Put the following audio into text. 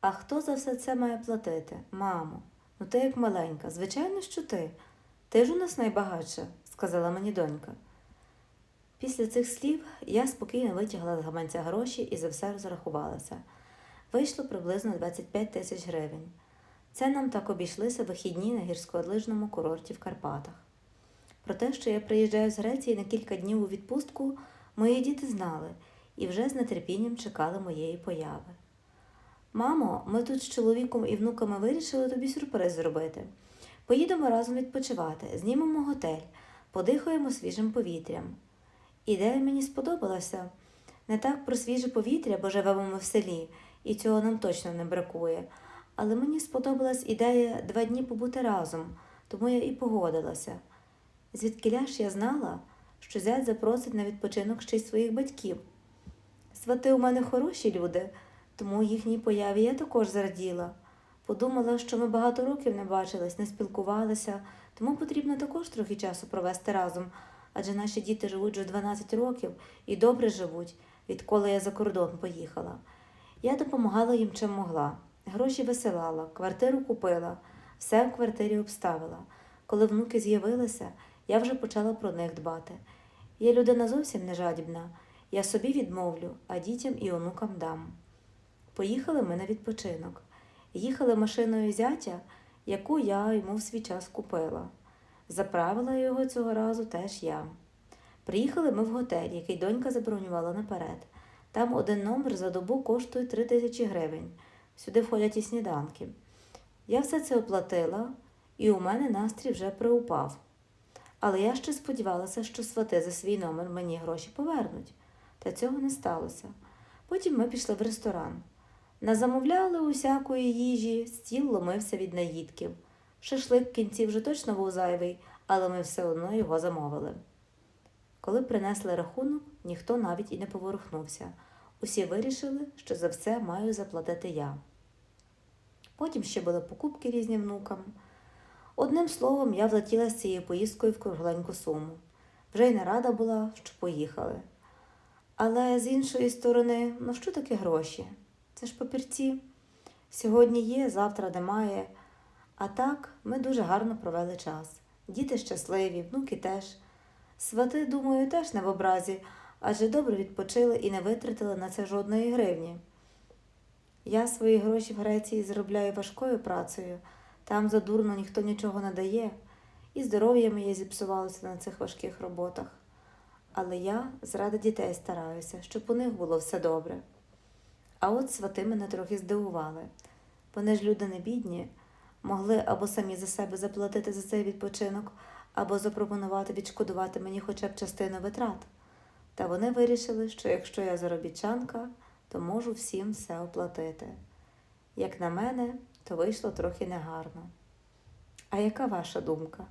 А хто за все це має платити? Мамо, ну ти як маленька, звичайно, що ти. Ти ж у нас найбагатша, сказала мені донька. Після цих слів я спокійно витягла з гаманця гроші і за все розрахувалася. Вийшло приблизно 25 тисяч гривень. Це нам так обійшлися вихідні на гірськолижному курорті в Карпатах. Про те, що я приїжджаю з Греції на кілька днів у відпустку, мої діти знали і вже з нетерпінням чекали моєї появи. Мамо, ми тут з чоловіком і внуками вирішили тобі сюрприз зробити. Поїдемо разом відпочивати, знімемо готель, подихаємо свіжим повітрям. Ідея мені сподобалася. Не так про свіже повітря, бо живемо ми в селі, і цього нам точно не бракує. Але мені сподобалась ідея два дні побути разом, тому я і погодилася. Звідкиля ж я знала, що зять запросить на відпочинок ще й своїх батьків. Свати у мене хороші люди, тому їхній появі я також зраділа. Подумала, що ми багато років не бачились, не спілкувалися, тому потрібно також трохи часу провести разом, адже наші діти живуть вже 12 років і добре живуть, відколи я за кордон поїхала. Я допомагала їм чим могла. Гроші висилала, квартиру купила, все в квартирі обставила. Коли внуки з'явилися, я вже почала про них дбати. Я людина зовсім не жадібна. Я собі відмовлю, а дітям і онукам дам. Поїхали ми на відпочинок. Їхали машиною зятя, яку я йому в свій час купила. Заправила його цього разу теж я. Приїхали ми в готель, який донька забронювала наперед. Там один номер за добу коштує три тисячі гривень. Сюди входять і сніданки. Я все це оплатила, і у мене настрій вже приупав. Але я ще сподівалася, що свати за свій номер мені гроші повернуть. Та цього не сталося. Потім ми пішли в ресторан. Назамовляли усякої їжі, стіл ломився від наїдків. Шашлик в кінці вже точно був зайвий, але ми все одно його замовили. Коли принесли рахунок, ніхто навіть і не поворухнувся. Усі вирішили, що за все маю заплатити я. Потім ще були покупки різні внукам. Одним словом, я влетіла з цією поїздкою в кругленьку суму. Вже й не рада була, що поїхали. Але з іншої сторони, ну що таке гроші? Це ж папірці. Сьогодні є, завтра немає. А так ми дуже гарно провели час. Діти щасливі, внуки теж. Свати, думаю, теж не в образі, адже добре відпочили і не витратили на це жодної гривні. Я свої гроші в Греції заробляю важкою працею, там задурно ніхто нічого не дає, і здоров'я моє зіпсувалося на цих важких роботах. Але я заради дітей стараюся, щоб у них було все добре. А от свати мене трохи здивували. Вони ж люди не бідні, могли або самі за себе заплатити за цей відпочинок, або запропонувати відшкодувати мені хоча б частину витрат. Та вони вирішили, що якщо я заробітчанка, то можу всім все оплатити. Як на мене, то вийшло трохи негарно. А яка ваша думка?